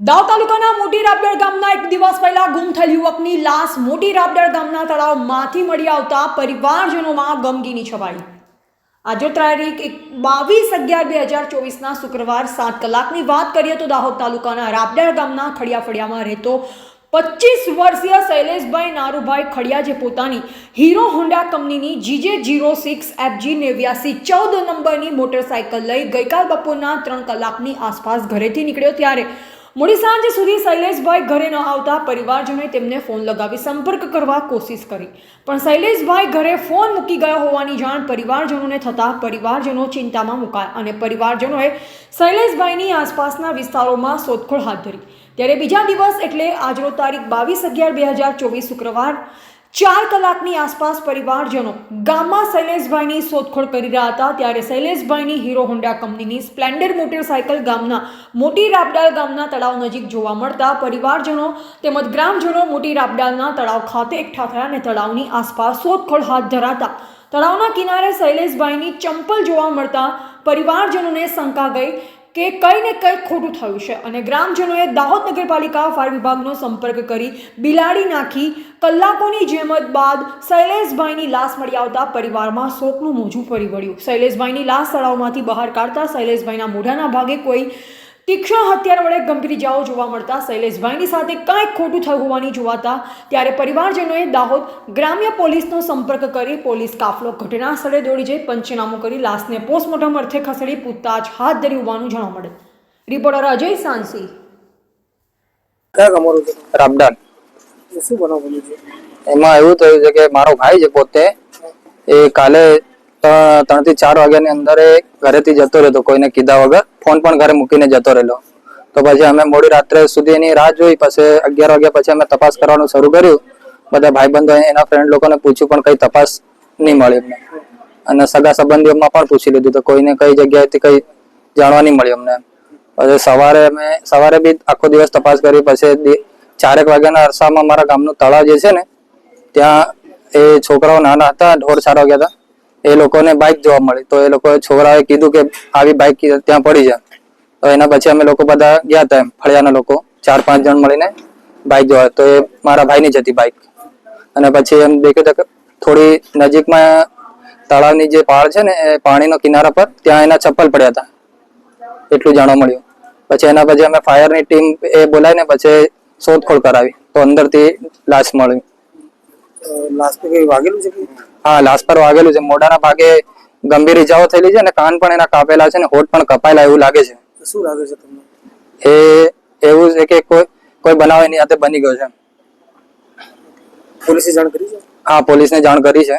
દાવ તાલુકાના મોટી રાબડેળ ગામના એક દિવસ પહેલા ગુમ થયેલ યુવકની લાશ મોટી રાબડેળ ગામના તળાવમાંથી મળી આવતા પરિવારજનોમાં ગમગીની છવાઈ. આજે તારીખ એક બાવીસ અગિયાર બે હજાર ચોવીસના શુક્રવાર સાત કલાકની વાત કરીએ તો દાહોદ તાલુકાના રાબડેળ ગામના ખડિયા ફળિયામાં રહેતો પચીસ વર્ષીય શૈલેષભાઈ નારુભાઈ ખડિયા જે પોતાની હીરો હોન્ડા કંપનીની જીજે જીરો સિક્સ એફજી નેવ્યાસી ચૌદ નંબરની મોટરસાયકલ લઈ ગઈકાલ બપોરના ત્રણ કલાકની આસપાસ ઘરેથી નીકળ્યો ત્યારે મોડી સાંજ સુધી શૈલેષભાઈ ઘરે ન આવતા પરિવારજનોએ તેમને ફોન લગાવી સંપર્ક કરવા કોશિશ કરી. પણ શૈલેષભાઈ ઘરે ફોન મૂકી ગયા હોવાની જાણ પરિવારજનોને થતાં પરિવારજનો ચિંતામાં મુકાયા અને પરિવારજનોએ શૈલેષભાઈની આસપાસના વિસ્તારોમાં શોધખોળ હાથ ધરી. ત્યારે બીજા દિવસ એટલે આજનો તારીખ બાવીસ અગિયાર બે હજાર ચોવીસ શુક્રવાર ચાર કલાકની આસપાસ પરિવારજનો ગામમાં શૈલેષભાઈની શોધખોળ કરી રહ્યા હતા. ત્યારે શૈલેષભાઈની હીરો હોન્ડા કંપનીની સ્પ્લેન્ડર મોટરસાયકલ ગામના મોટી રાબડાલ ગામના તળાવ નજીક જોવા મળતા પરિવારજનો તેમજ ગ્રામજનો મોટી રાબડાલના તળાવ ખાતે એકઠા થયા અને તળાવની આસપાસ શોધખોળ હાથ ધરાતા. તળાવના કિનારે શૈલેષભાઈની ચંપલ જોવા મળતા પરિવારજનોને શંકા ગઈ કે કંઈ ને કંઈ ખોટું થયું છે. અને ગ્રામજનોએ દાહોદ નગરપાલિકા ફાયર વિભાગનો સંપર્ક કરી બિલાડી નાખી. કલાકોની જેમત બાદ શૈલેષભાઈની લાશ મળી આવતા પરિવારમાં શોકનું મોજું ફરી વળ્યું. શૈલેષભાઈની લાશ તળાવમાંથી બહાર કાઢતા શૈલેષભાઈના મોઢાના ભાગે કોઈ તીક્ષ્ણ હથિયાર વડે ગંભીર ઇજાઓ જોવા મળતા શૈલેષભાઈની સાથે કાંઈક ખોટું થયું હોવાની જોવાતા ત્યારે પરિવારજનોએ દાહોદ ગ્રામ્ય પોલીસનો સંપર્ક કરી પોલીસ કાફલો ઘટના સ્થળે દોડી જઈ પંચનામું કરી લાશને પોસ્ટમોર્ટમ અર્થે ખસેડી પૂછતાછ હાથ ધરી હોવાનું જાણવા મળે. રિપોર્ટર અજય સાંસી. રાબડાન શું બનાવ બન્યું છે? એમાં એવું થયું છે કે મારો ભાઈ છે પોતે એ કાલે ત્રણથી ચાર વાગ્યાની અંદર એ ઘરેથી જતો રહેતો, કોઈને કીધા વગર. ફોન પણ ઘરે મૂકીને જતો રહેલો. તો પછી અમે મોડી રાત્રે સુધી એની રાહ જોઈ, પછી અગિયાર વાગ્યા પછી અમે તપાસ કરવાનું શરૂ કર્યું. બધા ભાઈબંધો એના ફ્રેન્ડ લોકોને પૂછ્યું, પણ કઈ તપાસ નહીં મળી અમને. અને સગા સંબંધીઓમાં પણ પૂછી લીધું, તો કોઈને કઈ જગ્યાએથી કઈ જાણવા નહીં મળ્યું અમને. પછી સવારે અમે, સવારે બી આખો દિવસ તપાસ કરી, પછી ચારેક વાગ્યાના અરસામાં મારા ગામનું તળાવ જે છે ને, ત્યાં એ છોકરાઓ નાના હતા ઢોર ચાર વાગ્યા હતા. એ લોકોને બાઇક જોવા મળી. તો એ લોકોએ છોકરાઓએ કીધું કે આવી બાઇક ત્યાં પડી જાય તો એના પછી અમે લોકો બધા ગયા હતા એમ, ફળિયાના લોકો. ચાર પાંચ જણ મળીને બાઇક જોવા. તો એ મારા ભાઈની જ હતી બાઇક અને પછી એમ દેખ્યું કે થોડી નજીકમાં તળાવની જે પહાડ છે ને, એ પાણીનો કિનારા પર ત્યાં એના ચપ્પલ પડ્યા હતા. એટલું જાણવા મળ્યું. પછી એના પછી અમે ફાયરની ટીમ એ બોલાવીને પછી શોધખોળ કરાવી. તો અંદરથી લાશ મળી. કઈ વાગેલું છે હા લાશ પર વાગેલું છે. મોઢાના ભાગે ગંભીર ઇજાઓ થયેલી છે અને કાન પણ એના કાપેલા છે ને હોઠ પણ કપાયેલા એવું લાગે છે. શું લાગે છે તમને? એ એવું છે કે કોઈ કોઈ બનાવ એની હાથે બની ગયો છે. પોલીસે જાણ કરી છે? હા પોલીસને જાણ કરી છે.